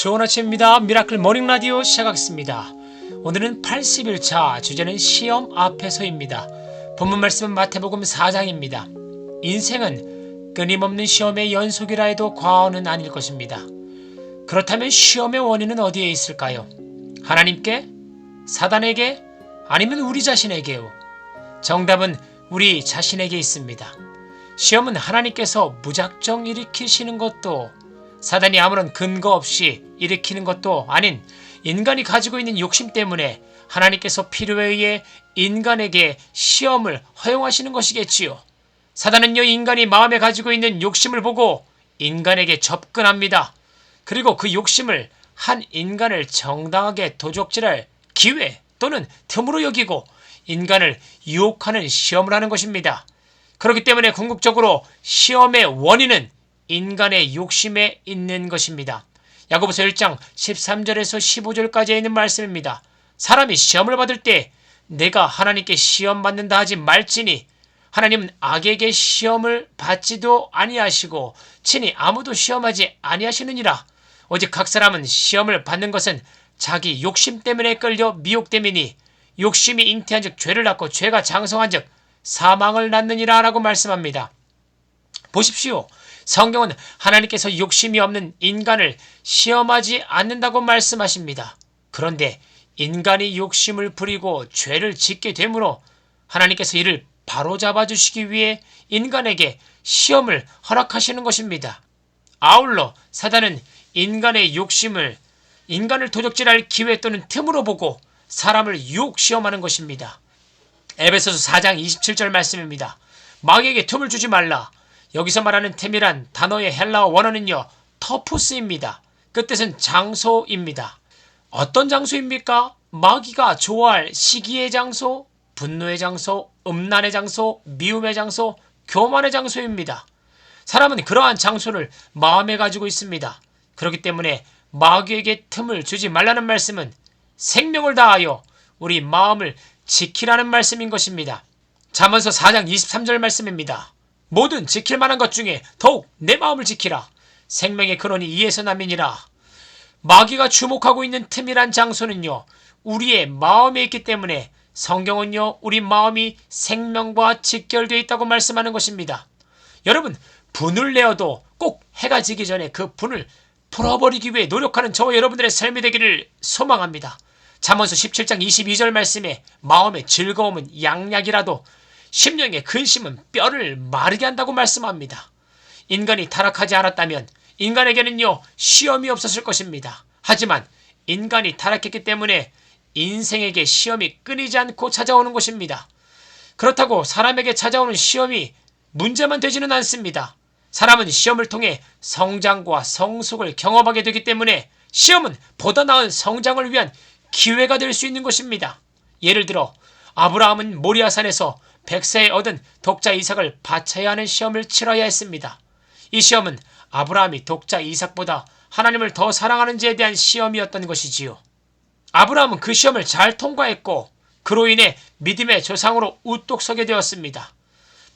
좋은 아침입니다. 미라클 모닝 라디오 시작하겠습니다. 오늘은 80일차 주제는 시험 앞에서입니다. 본문 말씀은 마태복음 4장입니다. 인생은 끊임없는 시험의 연속이라 해도 과언은 아닐 것입니다. 그렇다면 시험의 원인은 어디에 있을까요? 하나님께? 사단에게? 아니면 우리 자신에게요? 정답은 우리 자신에게 있습니다. 시험은 하나님께서 무작정 일으키시는 것도 사단이 아무런 근거 없이 일으키는 것도 아닌 인간이 가지고 있는 욕심 때문에 하나님께서 필요에 의해 인간에게 시험을 허용하시는 것이겠지요. 사단은요, 인간이 마음에 가지고 있는 욕심을 보고 인간에게 접근합니다. 그리고 그 욕심을 한 인간을 정당하게 도적질할 기회 또는 틈으로 여기고 인간을 유혹하는 시험을 하는 것입니다. 그렇기 때문에 궁극적으로 시험의 원인은 인간의 욕심에 있는 것입니다. 야고보서 1장 13절에서 15절까지 있는 말씀입니다. 사람이 시험을 받을 때 내가 하나님께 시험 받는다 하지 말지니 하나님은 악에게 시험을 받지도 아니하시고 친히 아무도 시험하지 아니하시느니라. 오직 각 사람은 시험을 받는 것은 자기 욕심 때문에 끌려 미혹됨이니 욕심이 잉태한즉 죄를 낳고 죄가 장성한즉 사망을 낳느니라 라고 말씀합니다. 보십시오. 성경은 하나님께서 욕심이 없는 인간을 시험하지 않는다고 말씀하십니다. 그런데 인간이 욕심을 부리고 죄를 짓게 되므로 하나님께서 이를 바로잡아 주시기 위해 인간에게 시험을 허락하시는 것입니다. 아울러 사단은 인간의 욕심을 인간을 도적질할 기회 또는 틈으로 보고 사람을 유혹 시험하는 것입니다. 에베소서 4장 27절 말씀입니다. 마귀에게 틈을 주지 말라. 여기서 말하는 템이란 단어의 헬라어 원어는요, 터푸스입니다. 그 뜻은 장소입니다. 어떤 장소입니까? 마귀가 좋아할 시기의 장소, 분노의 장소, 음란의 장소, 미움의 장소, 교만의 장소입니다. 사람은 그러한 장소를 마음에 가지고 있습니다. 그렇기 때문에 마귀에게 틈을 주지 말라는 말씀은 생명을 다하여 우리 마음을 지키라는 말씀인 것입니다. 잠언서 4장 23절 말씀입니다. 모든 지킬 만한 것 중에 더욱 내 마음을 지키라. 생명의 근원이 이에서 남이니라. 마귀가 주목하고 있는 틈이란 장소는요, 우리의 마음에 있기 때문에 성경은요, 우리 마음이 생명과 직결되어 있다고 말씀하는 것입니다. 여러분, 분을 내어도 꼭 해가 지기 전에 그 분을 풀어버리기 위해 노력하는 저와 여러분들의 삶이 되기를 소망합니다. 잠언서 17장 22절 말씀에 마음의 즐거움은 양약이라도 심령의 근심은 뼈를 마르게 한다고 말씀합니다. 인간이 타락하지 않았다면 인간에게는요 시험이 없었을 것입니다. 하지만 인간이 타락했기 때문에 인생에게 시험이 끊이지 않고 찾아오는 것입니다. 그렇다고 사람에게 찾아오는 시험이 문제만 되지는 않습니다. 사람은 시험을 통해 성장과 성숙을 경험하게 되기 때문에 시험은 보다 나은 성장을 위한 기회가 될 수 있는 것입니다. 예를 들어 아브라함은 모리아산에서 백세에 얻은 독자 이삭을 바쳐야 하는 시험을 치러야 했습니다. 이 시험은 아브라함이 독자 이삭보다 하나님을 더 사랑하는지에 대한 시험이었던 것이지요. 아브라함은 그 시험을 잘 통과했고 그로 인해 믿음의 조상으로 우뚝 서게 되었습니다.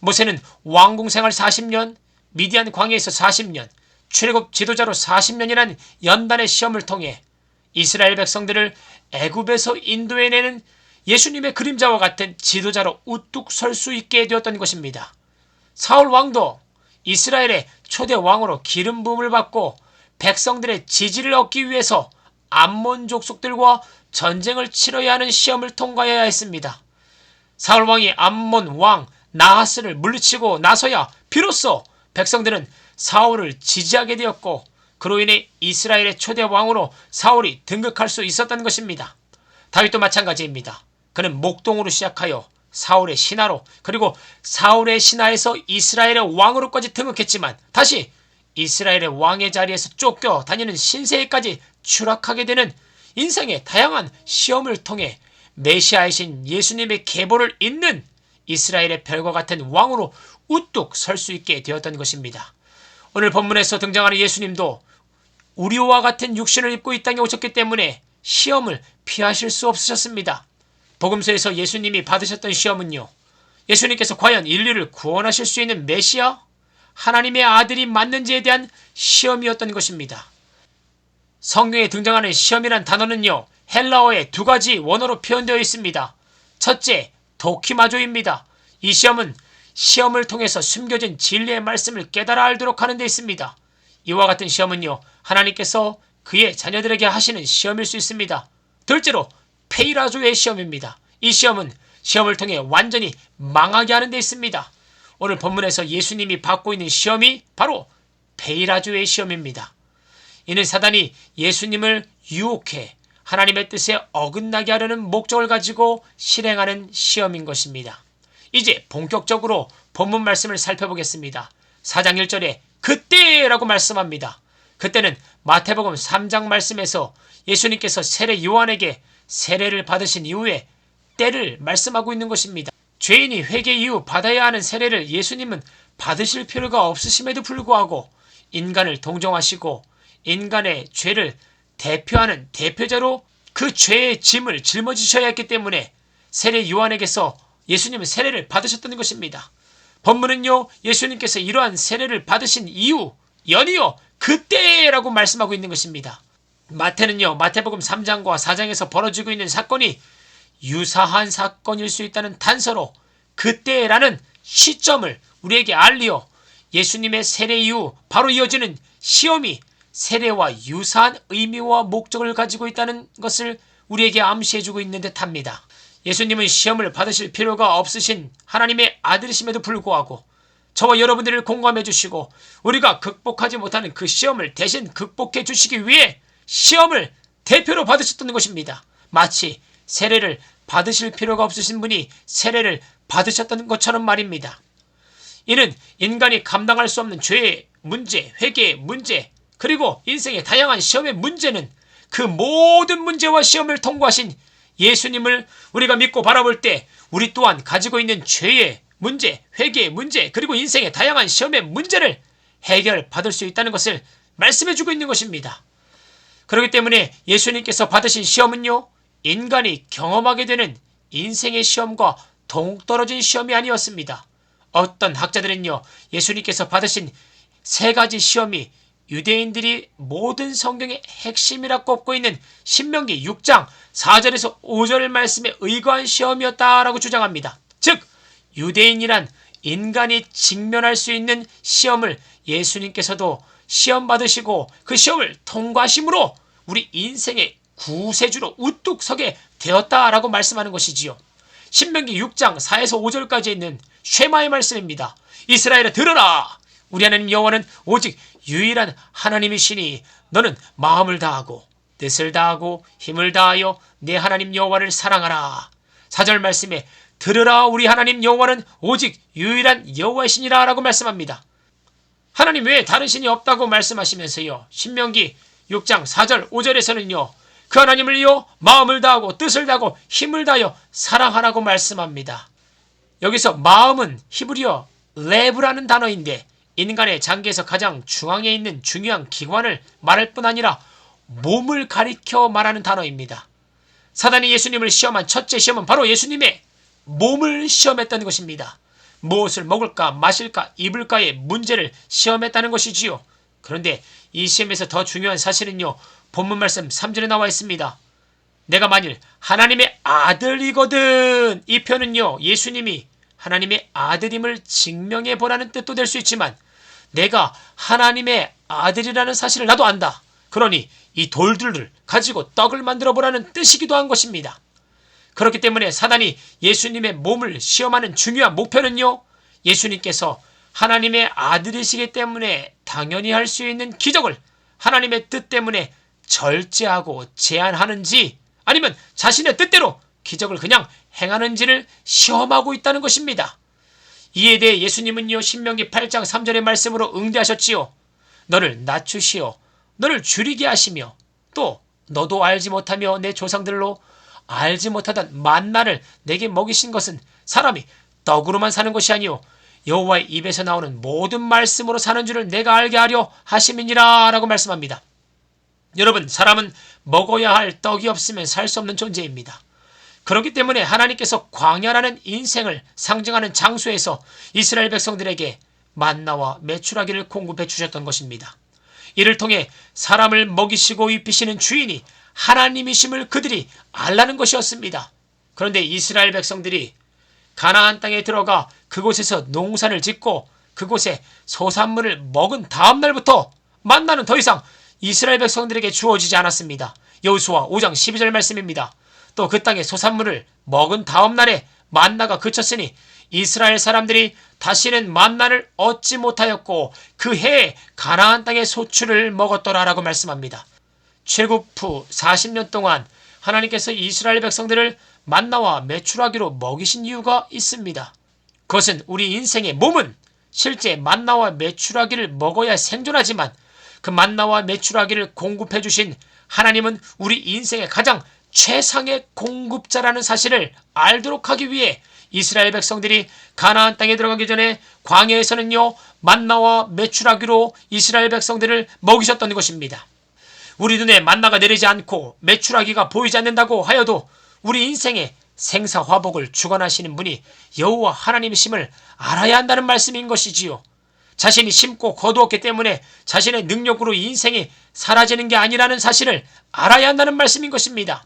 모세는 왕궁 생활 40년, 미디안 광야에서 40년, 출애굽 지도자로 40년이라는 연단의 시험을 통해 이스라엘 백성들을 애굽에서 인도해내는 예수님의 그림자와 같은 지도자로 우뚝 설 수 있게 되었던 것입니다. 사울 왕도 이스라엘의 초대 왕으로 기름 부음을 받고 백성들의 지지를 얻기 위해서 암몬 족속들과 전쟁을 치러야 하는 시험을 통과해야 했습니다. 사울 왕이 암몬 왕 나하스를 물리치고 나서야 비로소 백성들은 사울을 지지하게 되었고 그로 인해 이스라엘의 초대 왕으로 사울이 등극할 수 있었던 것입니다. 다윗도 마찬가지입니다. 그는 목동으로 시작하여 사울의 신하로 그리고 사울의 신하에서 이스라엘의 왕으로까지 등극했지만 다시 이스라엘의 왕의 자리에서 쫓겨 다니는 신세에까지 추락하게 되는 인생의 다양한 시험을 통해 메시아이신 예수님의 계보를 잇는 이스라엘의 별과 같은 왕으로 우뚝 설 수 있게 되었던 것입니다. 오늘 본문에서 등장하는 예수님도 우리와 같은 육신을 입고 이 땅에 오셨기 때문에 시험을 피하실 수 없으셨습니다. 복음서에서 예수님이 받으셨던 시험은요. 예수님께서 과연 인류를 구원하실 수 있는 메시아? 하나님의 아들이 맞는지에 대한 시험이었던 것입니다. 성경에 등장하는 시험이란 단어는요, 헬라어의 두 가지 원어로 표현되어 있습니다. 첫째, 도키마조입니다. 이 시험은 시험을 통해서 숨겨진 진리의 말씀을 깨달아 알도록 하는 데 있습니다. 이와 같은 시험은요, 하나님께서 그의 자녀들에게 하시는 시험일 수 있습니다. 둘째로, 페이라조의 시험입니다. 이 시험은 시험을 통해 완전히 망하게 하는 데 있습니다. 오늘 본문에서 예수님이 받고 있는 시험이 바로 페이라조의 시험입니다. 이는 사단이 예수님을 유혹해 하나님의 뜻에 어긋나게 하려는 목적을 가지고 실행하는 시험인 것입니다. 이제 본격적으로 본문 말씀을 살펴보겠습니다. 4장 1절에 그때라고 말씀합니다. 그때는 마태복음 3장 말씀에서 예수님께서 세례 요한에게 세례를 받으신 이후에 때를 말씀하고 있는 것입니다. 죄인이 회개 이후 받아야 하는 세례를 예수님은 받으실 필요가 없으심에도 불구하고 인간을 동정하시고 인간의 죄를 대표하는 대표자로 그 죄의 짐을 짊어지셔야 했기 때문에 세례 요한에게서 예수님은 세례를 받으셨다는 것입니다. 본문은요, 예수님께서 이러한 세례를 받으신 이후, 연이어 그때라고 말씀하고 있는 것입니다. 마태는요, 마태복음 3장과 4장에서 벌어지고 있는 사건이 유사한 사건일 수 있다는 단서로 그때라는 시점을 우리에게 알리어 예수님의 세례 이후 바로 이어지는 시험이 세례와 유사한 의미와 목적을 가지고 있다는 것을 우리에게 암시해주고 있는 듯 합니다. 예수님은 시험을 받으실 필요가 없으신 하나님의 아들이심에도 불구하고 저와 여러분들을 공감해 주시고 우리가 극복하지 못하는 그 시험을 대신 극복해 주시기 위해 시험을 대표로 받으셨다는 것입니다. 마치 세례를 받으실 필요가 없으신 분이 세례를 받으셨다는 것처럼 말입니다. 이는 인간이 감당할 수 없는 죄의 문제, 회개의 문제, 그리고 인생의 다양한 시험의 문제는 그 모든 문제와 시험을 통과하신 예수님을 우리가 믿고 바라볼 때 우리 또한 가지고 있는 죄의 문제, 회개의 문제, 그리고 인생의 다양한 시험의 문제를 해결받을 수 있다는 것을 말씀해주고 있는 것입니다. 그렇기 때문에 예수님께서 받으신 시험은요, 인간이 경험하게 되는 인생의 시험과 동떨어진 시험이 아니었습니다. 어떤 학자들은요, 예수님께서 받으신 세 가지 시험이 유대인들이 모든 성경의 핵심이라 꼽고 있는 신명기 6장 4절에서 5절 말씀에 의거한 시험이었다라고 주장합니다. 즉, 유대인이란 인간이 직면할 수 있는 시험을 예수님께서도 시험 받으시고 그 시험을 통과하심으로 우리 인생의 구세주로 우뚝 서게 되었다라고 말씀하는 것이지요. 신명기 6장 4에서 5절까지 있는 쉐마의 말씀입니다. 이스라엘아 들어라! 우리 하나님 여호와는 오직 유일한 하나님이시니 너는 마음을 다하고 뜻을 다하고 힘을 다하여 내 하나님 여호와를 사랑하라. 사절 말씀에 들으라 우리 하나님 여호와는 오직 유일한 여호와이시니라라고 말씀합니다. 하나님 외에 다른 신이 없다고 말씀하시면서요. 신명기 6장 4절 5절에서는요. 그 하나님을요 마음을 다하고 뜻을 다하고 힘을 다하여 사랑하라고 말씀합니다. 여기서 마음은 히브리어 레브라는 단어인데 인간의 장기에서 가장 중앙에 있는 중요한 기관을 말할 뿐 아니라 몸을 가리켜 말하는 단어입니다. 사단이 예수님을 시험한 첫째 시험은 바로 예수님의 몸을 시험했다는 것입니다. 무엇을 먹을까, 마실까, 입을까의 문제를 시험했다는 것이지요. 그런데 이 시험에서 더 중요한 사실은요, 본문 말씀 3절에 나와 있습니다. 내가 만일 하나님의 아들이거든. 이 표현은요, 예수님이 하나님의 아들임을 증명해 보라는 뜻도 될 수 있지만, 내가 하나님의 아들이라는 사실을 나도 안다. 그러니 이 돌들을 가지고 떡을 만들어 보라는 뜻이기도 한 것입니다. 그렇기 때문에 사단이 예수님의 몸을 시험하는 중요한 목표는요, 예수님께서 하나님의 아들이시기 때문에 당연히 할 수 있는 기적을 하나님의 뜻 때문에 절제하고 제한하는지 아니면 자신의 뜻대로 기적을 그냥 행하는지를 시험하고 있다는 것입니다. 이에 대해 예수님은요, 신명기 8장 3절의 말씀으로 응대하셨지요. 너를 낮추시어, 너를 줄이게 하시며, 또 너도 알지 못하며 내 조상들로 알지 못하던 만나를 내게 먹이신 것은 사람이 떡으로만 사는 것이 아니요 여호와의 입에서 나오는 모든 말씀으로 사는 줄을 내가 알게 하려 하심이니라라고 말씀합니다. 여러분, 사람은 먹어야 할 떡이 없으면 살 수 없는 존재입니다. 그렇기 때문에 하나님께서 광야라는 인생을 상징하는 장소에서 이스라엘 백성들에게 만나와 메추라기를 공급해 주셨던 것입니다. 이를 통해 사람을 먹이시고 입히시는 주인이 하나님이심을 그들이 알라는 것이었습니다. 그런데 이스라엘 백성들이 가나안 땅에 들어가 그곳에서 농사를 짓고 그곳에 소산물을 먹은 다음 날부터 만나는 더 이상 이스라엘 백성들에게 주어지지 않았습니다. 여호수아 5장 12절 말씀입니다. 또 그 땅의 소산물을 먹은 다음 날에 만나가 그쳤으니 이스라엘 사람들이 다시는 만나를 얻지 못하였고 그 해에 가나안 땅의 소출을 먹었더라라고 말씀합니다. 후 40년 동안 하나님께서 이스라엘 백성들을 만나와 메추라기로 먹이신 이유가 있습니다. 그것은 우리 인생의 몸은 실제 만나와 메추라기를 먹어야 생존하지만 그 만나와 메추라기를 공급해 주신 하나님은 우리 인생의 가장 최상의 공급자라는 사실을 알도록 하기 위해 이스라엘 백성들이 가나안 땅에 들어가기 전에 광야에서는요 만나와 메추라기로 이스라엘 백성들을 먹이셨던 것입니다. 우리 눈에 만나가 내리지 않고 메추라기가 보이지 않는다고 하여도 우리 인생의 생사화복을 주관하시는 분이 여호와 하나님이심을 알아야 한다는 말씀인 것이지요. 자신이 심고 거두었기 때문에 자신의 능력으로 인생이 사라지는 게 아니라는 사실을 알아야 한다는 말씀인 것입니다.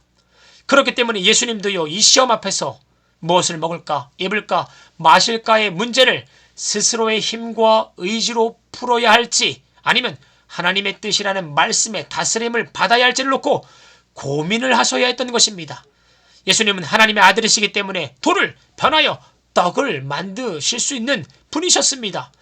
그렇기 때문에 예수님도요, 이 시험 앞에서 무엇을 먹을까, 입을까, 마실까의 문제를 스스로의 힘과 의지로 풀어야 할지 아니면 하나님의 뜻이라는 말씀의 다스림을 받아야 할지를 놓고 고민을 하셔야 했던 것입니다. 예수님은 하나님의 아들이시기 때문에 돌을 변하여 떡을 만드실 수 있는 분이셨습니다.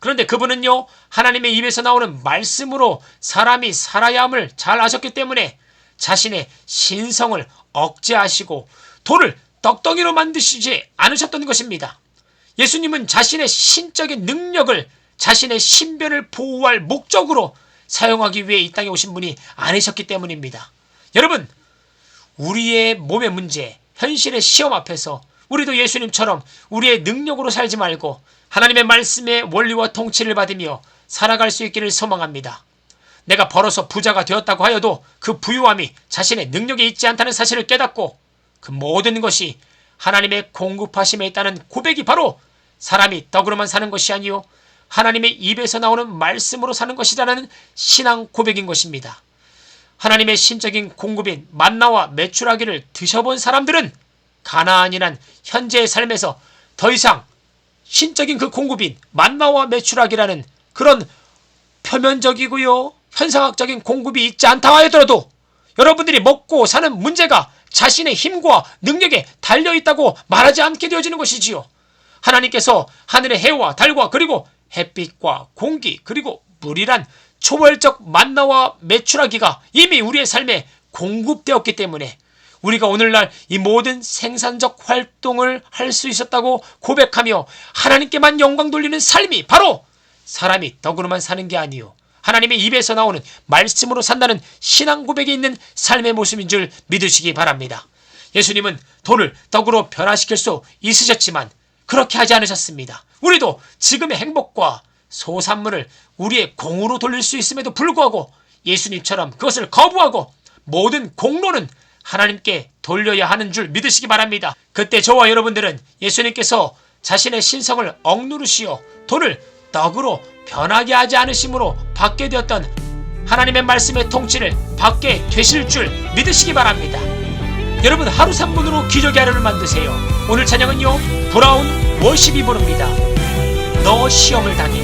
그런데 그분은요, 하나님의 입에서 나오는 말씀으로 사람이 살아야 함을 잘 아셨기 때문에 자신의 신성을 억제하시고 돌을 떡덩이로 만드시지 않으셨던 것입니다. 예수님은 자신의 신적인 능력을 자신의 신변을 보호할 목적으로 사용하기 위해 이 땅에 오신 분이 아니셨기 때문입니다. 여러분, 우리의 몸의 문제, 현실의 시험 앞에서 우리도 예수님처럼 우리의 능력으로 살지 말고 하나님의 말씀의 원리와 통치를 받으며 살아갈 수 있기를 소망합니다. 내가 벌어서 부자가 되었다고 하여도 그 부유함이 자신의 능력에 있지 않다는 사실을 깨닫고 그 모든 것이 하나님의 공급하심에 있다는 고백이 바로 사람이 떡으로만 사는 것이 아니요 하나님의 입에서 나오는 말씀으로 사는 것이라는 신앙 고백인 것입니다. 하나님의 신적인 공급인 만나와 메추라기를 드셔본 사람들은 가나안이란 현재의 삶에서 더 이상 신적인 그 공급인 만나와 메추라기라는 그런 표면적이고요 현상학적인 공급이 있지 않다 하더라도 여러분들이 먹고 사는 문제가 자신의 힘과 능력에 달려 있다고 말하지 않게 되어지는 것이지요. 하나님께서 하늘의 해와 달과 그리고 햇빛과 공기 그리고 물이란 초월적 만나와 메추라기가 이미 우리의 삶에 공급되었기 때문에 우리가 오늘날 이 모든 생산적 활동을 할 수 있었다고 고백하며 하나님께만 영광 돌리는 삶이 바로 사람이 떡으로만 사는 게 아니요. 하나님의 입에서 나오는 말씀으로 산다는 신앙 고백이 있는 삶의 모습인 줄 믿으시기 바랍니다. 예수님은 돈을 떡으로 변화시킬 수 있으셨지만 그렇게 하지 않으셨습니다. 우리도 지금의 행복과 소산물을 우리의 공으로 돌릴 수 있음에도 불구하고 예수님처럼 그것을 거부하고 모든 공로는 하나님께 돌려야 하는 줄 믿으시기 바랍니다. 그때 저와 여러분들은 예수님께서 자신의 신성을 억누르시어 돈을 떡으로 변하게 하지 않으심으로 받게 되었던 하나님의 말씀의 통치를 받게 되실 줄 믿으시기 바랍니다. 여러분 하루 3분으로 기적의 하루를 만드세요. 오늘 찬양은요 브라운 워십이 부릅니다. 너 시험을 당해